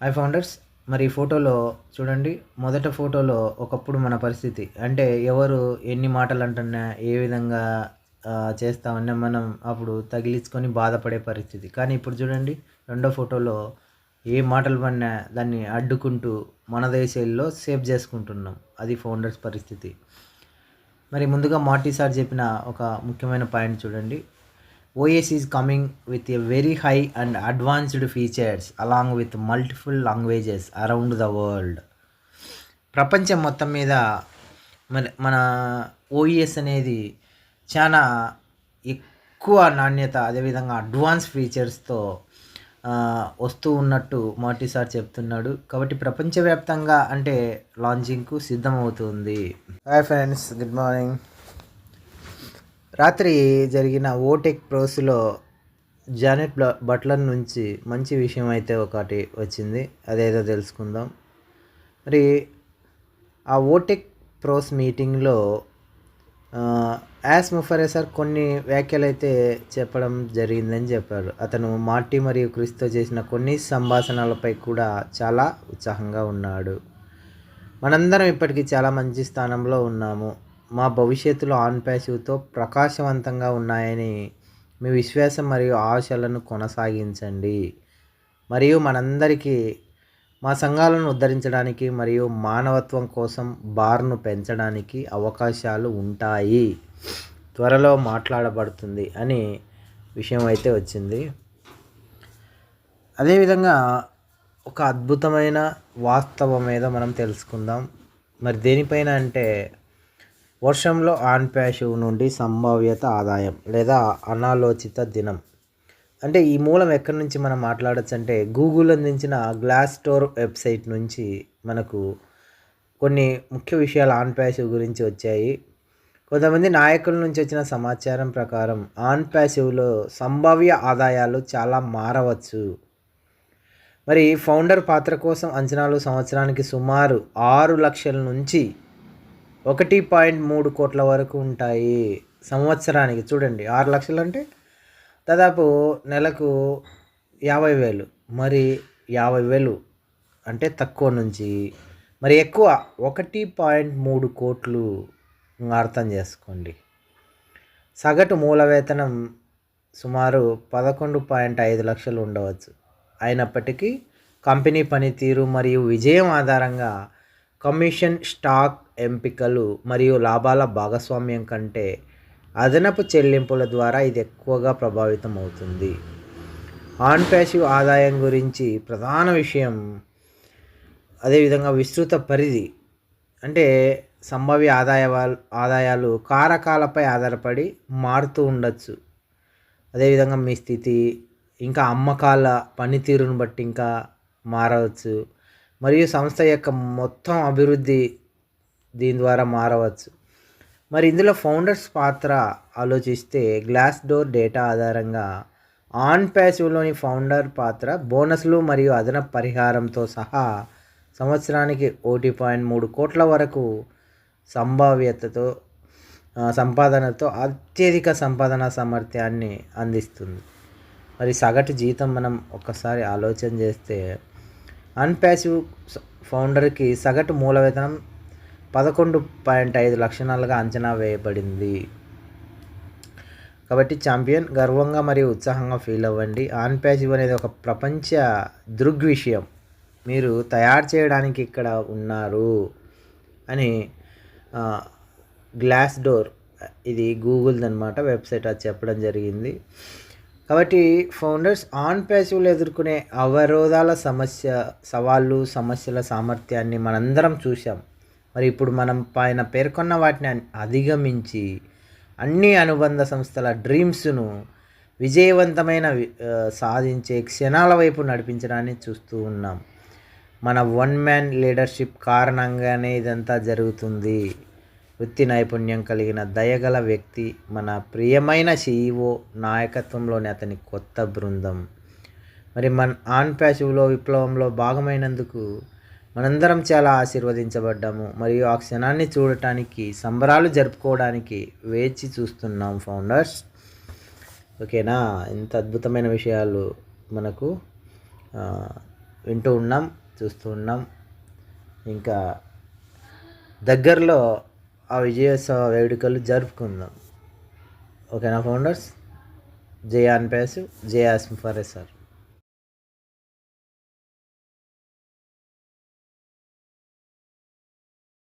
I founders మరి ఈ ఫోటోలో చూడండి మొదట ఫోటోలో ఒకప్పుడు మన పరిస్థితి. అంటే ఎవరు ఎన్ని మాటలు అంటున్నా ఏ విధంగా చేస్తామన్నా మనం అప్పుడు తగిలించుకొని బాధపడే పరిస్థితి. కానీ ఇప్పుడు చూడండి రెండో ఫోటోలో ఏ మాటలు పడినా దాన్ని అడ్డుకుంటూ మన దేశంలో సేవ్ చేసుకుంటున్నాం. అది ఫౌండర్స్ పరిస్థితి. మరి ముందుగా మార్టీ సార్ చెప్పిన ఒక ముఖ్యమైన పాయింట్ చూడండి. OS is coming with a very high and advanced features along with multiple languages around the world ప్రపంచం మొత్తం మీద మన మన ఓఈఎస్ అనేది చాలా ఎక్కువ నాణ్యత అదేవిధంగా అడ్వాన్స్ ఫీచర్స్తో వస్తూ ఉన్నట్టు మార్టీ సార్ చెప్తున్నాడు. కాబట్టి ప్రపంచవ్యాప్తంగా అంటే లాంచింగ్కు సిద్ధమవుతుంది. హాయ్ ఫ్రెండ్స్ గుడ్ మార్నింగ్ రాత్రి జరిగిన ఓటెక్ ప్రోస్లో జానెట్ బట్లర్ నుంచి మంచి విషయం అయితే ఒకటి వచ్చింది. అదేదో తెలుసుకుందాం. మరి ఆ ఓటెక్ ప్రోస్ మీటింగ్లో యాస్ ముఫరే సార్ కొన్ని వ్యాఖ్యలు అయితే చెప్పడం జరిగిందని చెప్పారు. అతను మార్టీ మరియు క్రిస్తో చేసిన కొన్ని సంభాషణలపై కూడా చాలా ఉత్సాహంగా ఉన్నాడు. మనందరం ఇప్పటికీ చాలా మంచి స్థానంలో ఉన్నాము. మా భవిష్యత్తులో ఆన్ ప్యాసివ్తో ప్రకాశవంతంగా ఉన్నాయని మీ విశ్వాసం మరియు ఆశలను కొనసాగించండి. మరియు మనందరికీ మా సంఘాలను ఉద్ధరించడానికి మరియు మానవత్వం కోసం బార్ను పెంచడానికి అవకాశాలు ఉంటాయి. త్వరలో మాట్లాడబడుతుంది అని విషయం అయితే వచ్చింది. అదేవిధంగా ఒక అద్భుతమైన వాస్తవం మీద మనం తెలుసుకుందాం. మరి దేనిపైన అంటే వర్షంలో ఆన్ ప్యాసివ్ నుండి సంభావ్యత ఆదాయం లేదా అనాలోచిత దినం. అంటే ఈ మూలం ఎక్కడి నుంచి మనం మాట్లాడచ్చు అంటే గూగుల్ అందించిన గ్లాస్ స్టోర్ వెబ్సైట్ నుంచి మనకు కొన్ని ముఖ్య విషయాలు ఆన్ ప్యాసివ్ గురించి వచ్చాయి. కొంతమంది నాయకుల నుంచి వచ్చిన సమాచారం ప్రకారం ఆన్ ప్యాసివ్లో సంభావ్య ఆదాయాలు చాలా మారవచ్చు. మరి ఫౌండర్ పాత్ర కోసం అంచనాలు సంవత్సరానికి సుమారు ఆరు లక్షల నుంచి ఒకటి పాయింట్ మూడు కోట్ల వరకు ఉంటాయి సంవత్సరానికి. చూడండి ఆరు లక్షలు అంటే దాదాపు నెలకు యాభై వేలు. మరి యాభై వేలు అంటే తక్కువ నుంచి మరి ఎక్కువ ఒకటి పాయింట్ మూడు కోట్లు అర్థం చేసుకోండి. సగటు మూల వేతనం సుమారు పదకొండు పాయింట్ ఐదు లక్షలు ఉండవచ్చు. అయినప్పటికీ కంపెనీ పనితీరు మరియు విజయం ఆధారంగా కమిషన్ స్టాక్ ఎంపికలు మరియు లాభాల భాగస్వామ్యం కంటే అదనపు చెల్లింపుల ద్వారా ఇది ఎక్కువగా ప్రభావితం అవుతుంది ఆన్ ప్యాసివ్ ఆదాయం గురించి ప్రధాన విషయం అదేవిధంగా విస్తృత పరిధి అంటే సంభావ్య ఆదాయ ఆదాయాలు కారకాలపై ఆధారపడి మారుతూ ఉండొచ్చు. అదేవిధంగా మీ స్థితి ఇంకా అమ్మకాల పనితీరును బట్టి ఇంకా మారవచ్చు. మరియు సంస్థ యొక్క మొత్తం అభివృద్ధి దీని ద్వారా మారవచ్చు. మరి ఇందులో ఫౌండర్స్ పాత్ర ఆలోచిస్తే గ్లాస్ డోర్ డేటా ఆధారంగా ఆన్ ప్యాసివ్లోని ఫౌండర్ పాత్ర బోనస్లు మరియు అదనపు పరిహారంతో సహా సంవత్సరానికి ఒకటి పాయింట్ మూడు కోట్ల వరకు సంభావ్యతతో సంపాదనతో అత్యధిక సంపాదన సామర్థ్యాన్ని అందిస్తుంది. మరి సగటు జీతం మనం ఒక్కసారి ఆలోచన చేస్తే అన్పాసివ్ ఫౌండర్కి సగటు మూల వేతనం పదకొండు పాయింట్ ఐదు లక్షణాలుగా అంచనా వేయబడింది. కాబట్టి ఛాంపియన్ గర్వంగా మరియు ఉత్సాహంగా ఫీల్ అవ్వండి. ఆన్ ప్యాసివ్ అనేది ఒక ప్రపంచ దృగ్విషయం. మీరు తయారు చేయడానికి ఇక్కడ ఉన్నారు అని గ్లాస్ డోర్ ఇది గూగుల్ది అనమాట వెబ్సైట్ అది చెప్పడం జరిగింది. కాబట్టి ఫౌండర్స్ ఆన్ ప్యాసివ్లో ఎదుర్కొనే అవరోధాల సమస్య సవాళ్ళు సమస్యల సామర్థ్యాన్ని మనందరం చూసాం మరి ఇప్పుడు మనం పైన పేర్కొన్న వాటిని అధిగమించి అన్ని అనుబంధ సంస్థల డ్రీమ్స్ను విజయవంతమైన వి- సాధించే క్షణాల వైపు నడిపించడాన్ని చూస్తూ ఉన్నాం. మన వన్ మ్యాన్ లీడర్షిప్ కారణంగానే ఇదంతా జరుగుతుంది. వృత్తి నైపుణ్యం కలిగిన దయగల వ్యక్తి మన ప్రియమైన సీఈఓ నాయకత్వంలోని అతని కొత్త బృందం. మరి మన ఆన్ ప్యాసివ్లో విప్లవంలో భాగమైనందుకు మనందరం చాలా ఆశీర్వదించబడ్డాము. మరియు ఆ క్షణాన్ని చూడటానికి సంబరాలు జరుపుకోవడానికి వేచి చూస్తున్నాం ఫౌండర్స్. ఓకేనా? ఇంత అద్భుతమైన విషయాలు మనకు వింటూ ఉన్నాం చూస్తూ ఉన్నాం. ఇంకా దగ్గరలో ఆ విజయోత్సవ వేడుకలు జరుపుకుందాం. ఓకేనా ఫౌండర్స్? జై ఆన్ పేసు జై ఆస్మ్ ఫర్ సార్.